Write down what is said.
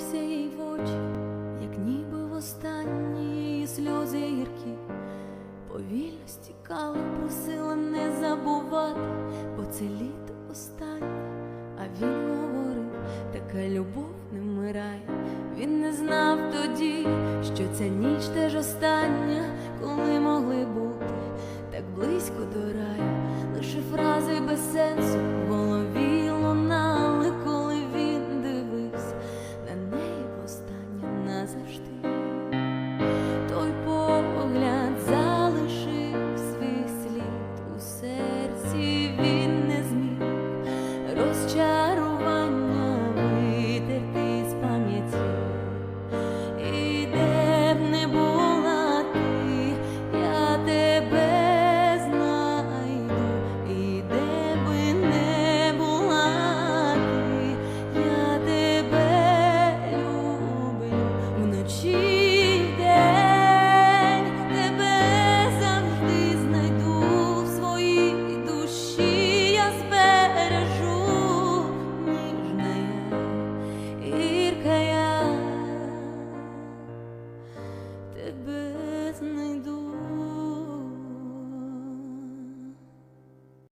дивився їй в очі, як ніби востаннє її сльози гіркі. Повільно стікала, просила не забувати, бо це літо останнє. А він говорив, така любов не вмирає. Він не знав тоді, що ця ніч теж остання, коли могли бути так близько до раю. Лише фрази без сенсу just